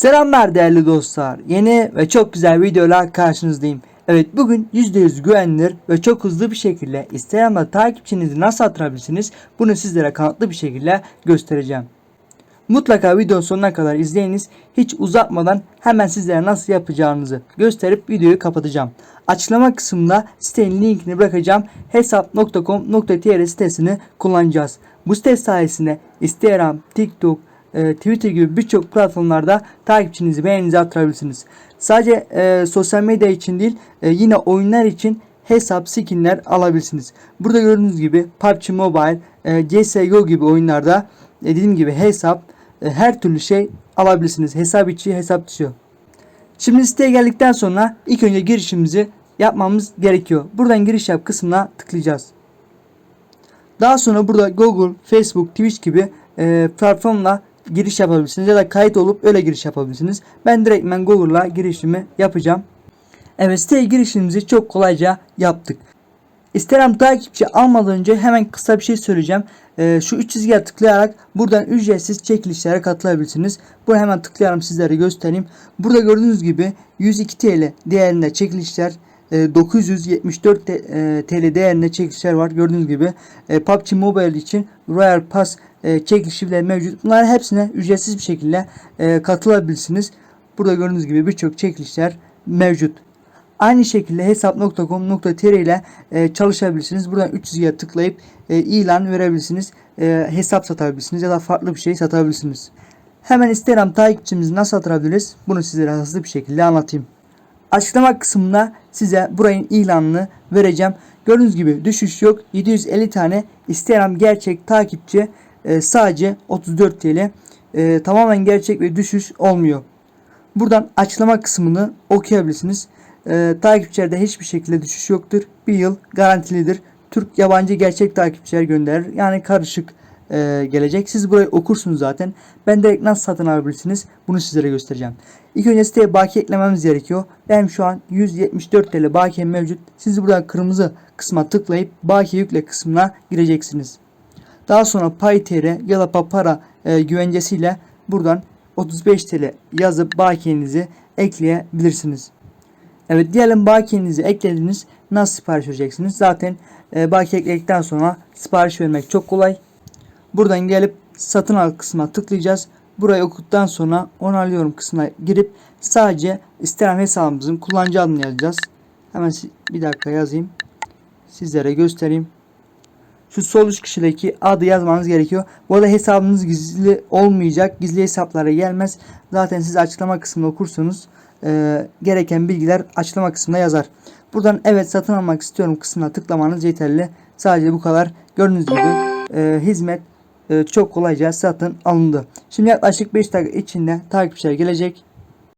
Selamlar değerli dostlar. Yeni ve çok güzel videolar karşınızdayım. Evet bugün %100 güvenilir ve çok hızlı bir şekilde Instagram'da takipçinizi nasıl artırabilirsiniz bunu sizlere kanıtlı bir şekilde göstereceğim. Mutlaka videonun sonuna kadar izleyiniz. Hiç uzatmadan hemen sizlere nasıl yapacağınızı gösterip videoyu kapatacağım. Açıklama kısmında sitenin linkini bırakacağım. hesap.com.tr sitesini kullanacağız. Bu site sayesinde Instagram, TikTok, e, Twitter gibi birçok platformlarda takipçinizi beğeninizi artırabilirsiniz. Sadece e, sosyal medya için değil e, yine oyunlar için hesap skinler alabilirsiniz. Burada gördüğünüz gibi PUBG Mobile, e, CSGO gibi oyunlarda e, dediğim gibi hesap e, her türlü şey alabilirsiniz. Hesap içi hesap dışı. Şimdi siteye geldikten sonra ilk önce girişimizi yapmamız gerekiyor. Buradan giriş yap kısmına tıklayacağız. Daha sonra burada Google, Facebook, Twitch gibi e, platformla giriş yapabilirsiniz ya da kayıt olup öyle giriş yapabilirsiniz. Ben direktmen Google'la girişimi yapacağım. Evet siteye girişimizi çok kolayca yaptık. Instagram takipçi almadan önce hemen kısa bir şey söyleyeceğim. Ee, şu üç çizgiye tıklayarak buradan ücretsiz çekilişlere katılabilirsiniz. Bunu hemen tıklayarak sizlere göstereyim. Burada gördüğünüz gibi 102 TL değerinde çekilişler e, 974 te- e, TL değerinde çekilişler var. Gördüğünüz gibi e, PUBG Mobile için Royal Pass e, çekilişi bile mevcut. Bunların hepsine ücretsiz bir şekilde e, katılabilirsiniz. Burada gördüğünüz gibi birçok çekilişler mevcut. Aynı şekilde hesap.com.tr ile e, çalışabilirsiniz. Buradan 300'ye tıklayıp e, ilan verebilirsiniz. E, hesap satabilirsiniz ya da farklı bir şey satabilirsiniz. Hemen Instagram takipçimizi nasıl atabiliriz? Bunu sizlere hızlı bir şekilde anlatayım. Açıklama kısmında size burayın ilanını vereceğim. Gördüğünüz gibi düşüş yok. 750 tane Instagram gerçek takipçi e, sadece 34 TL. E, tamamen gerçek ve düşüş olmuyor. Buradan açıklama kısmını okuyabilirsiniz. Ee, takipçilerde hiçbir şekilde düşüş yoktur. Bir yıl garantilidir. Türk yabancı gerçek takipçiler gönderir. Yani karışık e, gelecek. Siz burayı okursunuz zaten. Ben direkt nasıl satın alabilirsiniz bunu sizlere göstereceğim. İlk önce siteye bakiye eklememiz gerekiyor. Benim şu an 174 TL bakiye mevcut. Siz buradan kırmızı kısma tıklayıp bakiye yükle kısmına gireceksiniz. Daha sonra PayTR ya da Papara e, güvencesiyle buradan 35 TL yazıp bakiyenizi ekleyebilirsiniz. Evet diyelim bakiyenizi eklediniz. Nasıl sipariş vereceksiniz? Zaten e, bakiye ekledikten sonra sipariş vermek çok kolay. Buradan gelip satın al kısmına tıklayacağız. Burayı okuduktan sonra onaylıyorum kısmına girip sadece Instagram hesabımızın kullanıcı adını yazacağız. Hemen bir dakika yazayım. Sizlere göstereyim. Şu sol üst kişideki adı yazmanız gerekiyor. Bu arada hesabınız gizli olmayacak. Gizli hesaplara gelmez. Zaten siz açıklama kısmını okursunuz. e, gereken bilgiler açıklama kısmına yazar. Buradan evet satın almak istiyorum kısmına tıklamanız yeterli. Sadece bu kadar. Gördüğünüz gibi e, hizmet e, çok kolayca satın alındı. Şimdi yaklaşık 5 dakika içinde takipçiler gelecek.